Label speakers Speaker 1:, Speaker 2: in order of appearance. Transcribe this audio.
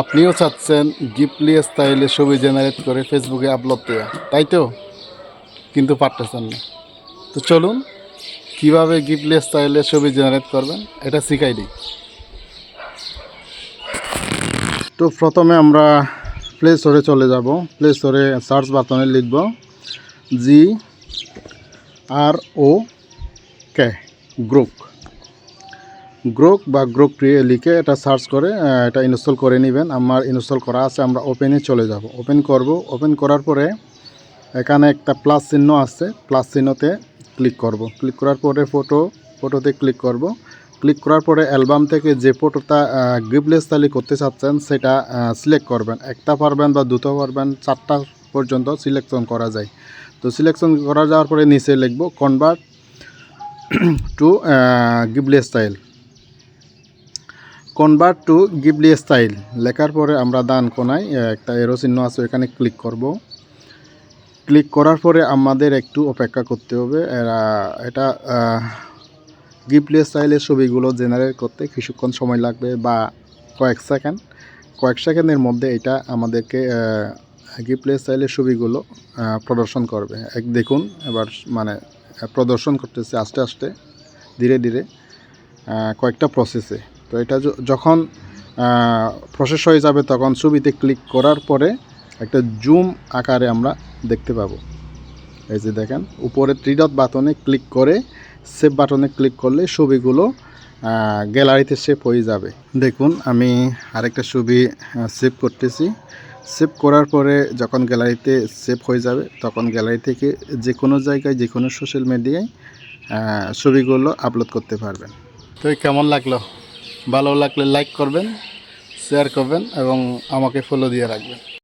Speaker 1: আপনিও চাচ্ছেন গিফটলি স্টাইলে ছবি জেনারেট করে ফেসবুকে আপলোড দেওয়া, তাই তো? কিন্তু পারতেছেন না। তো চলুন, কীভাবে গিফটলি স্টাইলে ছবি জেনারেট করবেন, এটা শিখাই দিই। তো প্রথমে আমরা প্লে স্টোরে চলে যাব। প্লে স্টোরে সার্চ বাটনে লিখব G R O K group Grok বা গ্রোক লিখে এটা সার্চ করে এটা ইনস্টল করে নেবেন। আমার ইনস্টল করা আছে, আমরা ওপেনে চলে যাব। ওপেন করব। ওপেন করার পরে এখানে একটা প্লাস চিহ্ন আছে। প্লাস চিহ্নতে ক্লিক করব। ক্লিক করার পরে ফটো ফটোতে ক্লিক করব। ক্লিক করার পরে অ্যালবাম থেকে যে ফটোটা গিফলেস তালি করতে চাচ্ছেন, সেটা সিলেক্ট করবেন। একটা পারবেন বা দুটো পারবেন, চারটা পর্যন্ত সিলেকশন করা যায়। তো সিলেকশন করা যাওয়ার পরে নিচে লিখব convert to Ghibli style convert to Ghibli style লেখার পরে আমরা দান কোনায় একটা এরো চিহ্ন আছে এখানে ক্লিক করব। ক্লিক করার পরে আমাদের একটু অপেক্ষা করতে হবে। এটা গিবলি স্টাইলের ছবিগুলো জেনারেট করতে কিছুক্ষণ সময় লাগবে বা কয়েক সেকেন্ড কয়েক সেকেন্ডের মধ্যে এটা আমাদেরকে গিবলি স্টাইলের ছবিগুলো প্রদর্শন করবে। এক, দেখুন, এবার মানে প্রদর্শন করতেছে আস্তে আস্তে, ধীরে ধীরে কয়েকটা প্রসেসে তো এটা যখন প্রসেস হয়ে যাবে তখন ছবিতে ক্লিক করার পরে একটা জুম আকারে আমরা দেখতে পাবো। এই যে দেখেন, উপরে ত্রিডট বাটনে ক্লিক করে সেভ বাটনে ক্লিক করলে ছবিগুলো গ্যালারিতে সেভ হয়ে যাবে। দেখুন, আমি আরেকটা ছবি সেভ করতেছি। সেভ করার পরে যখন গ্যালারিতে সেভ হয়ে যাবে, তখন গ্যালারি থেকে যে কোনো জায়গায়, যে কোনো সোশ্যাল মিডিয়ায় ছবিগুলো আপলোড করতে পারবেন। তো কেমন লাগল? ভালো লাগলে লাইক করবেন শেয়ার করবেন এবং আমাকে ফলো দিয়ে রাখবেন।